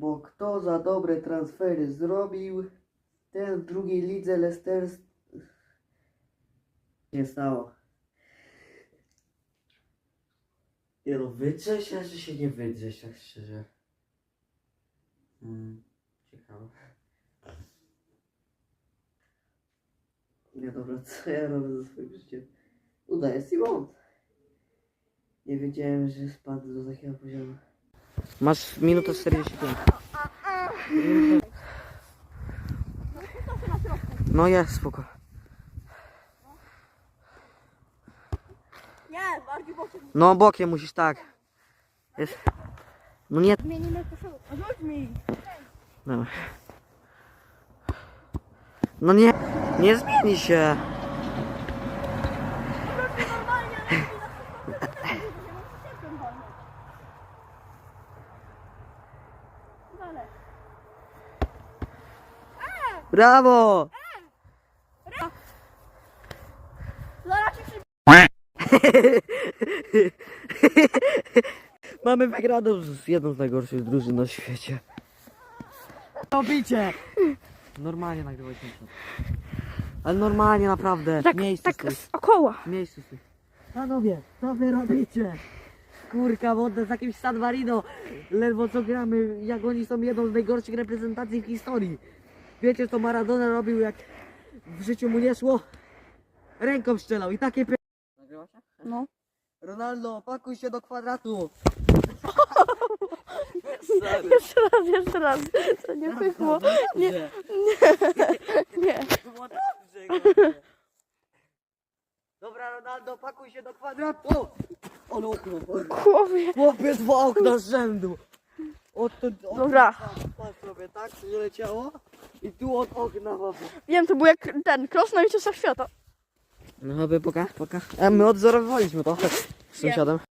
Bo kto za dobre transfery zrobił, ten w drugiej lidze Leicester nie stało. Nie no, się, czy się nie wydrzesz, tak szczerze. Hmm, ciekawe. Nie dobra, co ja robię ze swoim życiem? Udaję Simon. Nie wiedziałem, że spadł do takiego poziomu. Masz minutę 45. No jest, spoko. Nie, bardziej bokiem. No bokiem musisz tak. Jest. No nie. Zmienimy. Rzuć mi. No. No nie. Nie zmieni się. Normalnie, ale nie na przykład. Dalej. Brawo! Zaraz ci przy... Mamy wygraną z jedną z najgorszych drużyn na świecie. Robicie! Normalnie nagrywajcie. Ale normalnie, naprawdę. Tak, Miejsce tak z okoła. Miejsce stój. Panowie, co wy robicie? Kurka wodna z jakimś San Marino. Ledwo co gramy, jak oni są jedną z najgorszych reprezentacji w historii. Wiecie co Maradona robił jak w życiu mu nie szło? Ręką strzelał i takie się? No. Ronaldo, pakuj się do kwadratu. Jeszcze raz, jeszcze raz. To nie pykło. Nie, Nie. nie. Było dobrze, kurde. Dobra, Ronaldo, pakuj się do kwadratu. O, no, Głowie. Chłopie, dwa okna z rzędu. Od, od, Dobra. Patrz sobie, tak to leciało. I tu od okna. Wiem, to był jak ten cross na Mistrzostwach Świata. No, by poka, poka. A my odzorowaliśmy to z sąsiadem.